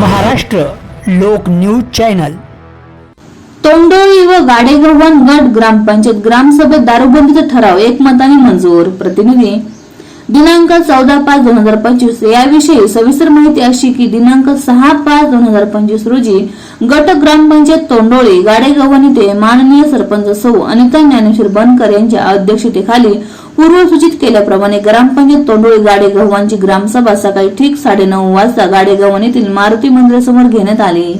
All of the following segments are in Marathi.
महाराष्ट्र लोक न्यूज चॅनल. तोंडोळी व गाडेगव्हाण गट ग्रामपंचायत ग्रामसभेत दारूबंदीचा ठराव एकमताने मंजूर. प्रतिनिधी दिनांक चौदा पाच दोन हजार पंचवीस. याविषयी सविस्तर माहिती अशी की दिनांक सहा पाच दोन हजार पंचवीस रोजी गट ग्रामपंचायत तोंडोळी गाडेगव्हाण येथे माननीय सरपंच सौ अनिता ज्ञानेश्वर बनकर यांच्या अध्यक्षतेखाली पूर्वसूचित केल्याप्रमाणे ग्रामपंचायत तोंडोळी गाडेगव्हाणची ग्रामसभा सकाळी ठीक साडेनऊ वाजता गाडेगव्हाण येथील मारुती मंदिरासमोर घेण्यात आली.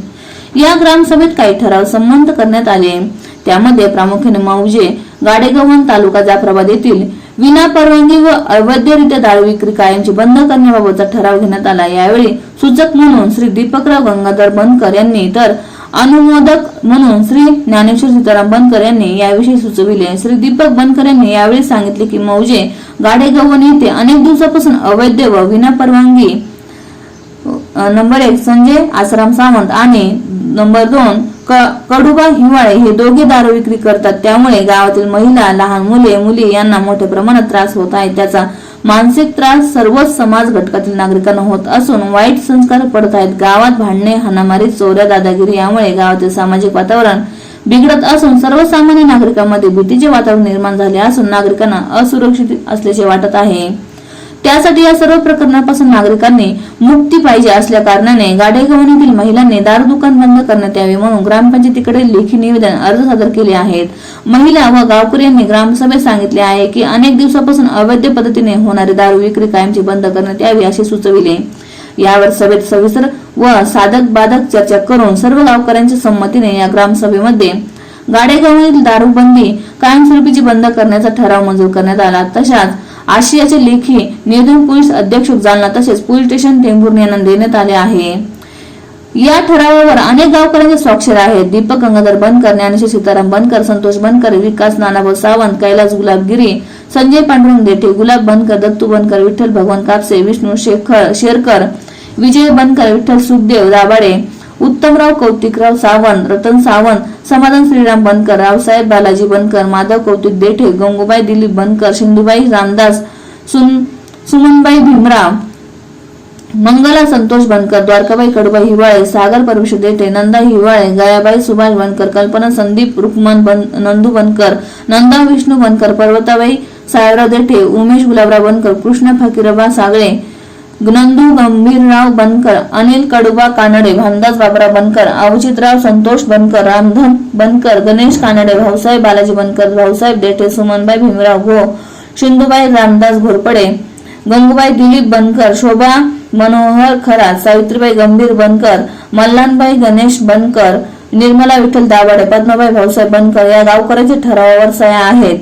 या ग्रामसभेत काही ठराव संमत करण्यात आले. त्यामध्ये प्रामुख्याने मौजे गाडेगव्हाण तालुका जाफराबाद येथील विना परवानगी व अवैधरित्या दारू विक्री कायमची बंद करण्याबाबतचा ठराव घेण्यात आला. यावेळी सूचक म्हणून श्री दीपकराव गंगाधर बनकर यांनी तर अनुमोदक म्हणून श्री ज्ञानेश्वर सीताराम बनकर यांनी याविषयी सुचविले. श्री दीपक बनकर यांनी यावेळी सांगितले की मौजे गाडेगव्हाण येथे अनेक दिवसापासून अवैध व विना परवानगी नंबर एक संजय आसाराम सावंत आणि नंबर दोन क- कडुबा हिवाळे हे दोघे दारू विक्री करतात. त्यामुळे गावातील महिला लहान मुले मुली यांना मोठ्या प्रमाणात त्रास होत आहे. त्याचा मानसिक त्रास सर्वच समाज घटकातील नागरिकांना होत असून वाईट संस्कार पडत आहेत. गावात भांडणे हाणामारी चोऱ्या दादागिरी यामुळे गावातील सामाजिक वातावरण बिघडत असून सर्वसामान्य नागरिकांमध्ये भीतीचे वातावरण निर्माण झाले असून नागरिकांना असुरक्षित असल्याचे वाटत आहे. त्यासाठी या सर्व प्रकरणापासून नागरिकांनी मुक्ती पाहिजे असल्या कारणाने गाडेगव्हाणीतील महिलांनी दारू दुकान बंद करण्यात यावे म्हणून ग्रामपंचायतीकडे लेखी निवेदन अर्ज सादर केले आहेत. महिला व गावकऱ्यांनी ग्रामसभेत सांगितले आहे की अनेक दिवसापासून अवैध पद्धतीने होणारी दारू विक्री कायमची बंद करण्यात यावी असे सुचविले. यावर सभेत सविस्तर व साधक बाधक चर्चा करून सर्व गावकऱ्यांच्या संमतीने या ग्रामसभेमध्ये गाडेगावातील दारूबंदी कायमस्वरूपीची बंद करण्याचा ठराव मंजूर करण्यात आला. तशाच आशियाचे लेखी निर्धन पोलीस अध्यक्ष जालना तसेच पोलीस स्टेशन टेंभूर यांना देण्यात आले आहे. या ठरावावर अनेक गावकऱ्यांचे स्वाक्षर आहेत. दीपक गंगाधर बनकर ज्ञानेश्वर सीताराम बनकर संतोष बनकर विकास नानाभाऊ सावंत कैलास गुलाबगिरी संजय पांडुरंग देठे गुलाब बनकर दत्तू बनकर विठ्ठल भगवान कापसे विष्णू शेखर शेरकर विजय बनकर विठ्ठल सुखदेव दाभाडे उत्तमराव कौतिकराव सावंत, रतन सावंत, समाधान श्रीराम बनकर, रावसाहेब बालाजी बनकर, माधव कौतिक देठे, गंगूबाई दिलीप बनकर, सिंधुबाई रामदास, सुन, सुमनबाई भीमराव, मंगला संतोष बनकर, द्वारकाबाई कडबाई हिवाळे, सागर परमेश्वर देठे, नंदा हिवाळे, गयाबाई सुभाष बनकर, कल्पना संदीप, रुक्मन बन, नंदू बनकर, नंदा विष्णू बनकर, पर्वताबाई सायराव देठे, उमेश गुलाबराव बनकर, कृष्ण फकीरबा सागळे नंदू गंभीरराव बनकर अनिल कडुबा कानडे भामदास बाबराव बनकर अवचितराव संतोष बनकर रामधन बनकर गणेश कानडे भाऊसाहेब बालाजी बनकर भाऊसाहेब देठे सुमनबाई भीमराव घो शिंदूबाई रामदास घोरपडे गंगूबाई दिलीप बनकर शोभा मनोहर खरा सावित्रीबाई गंभीर बनकर मल्हानबाई गणेश बनकर निर्मला विठ्ठल दाभाडे पद्माबाई भाऊसाहेब बनकर या गावकऱ्याच्या ठरावावर सह्या आहेत.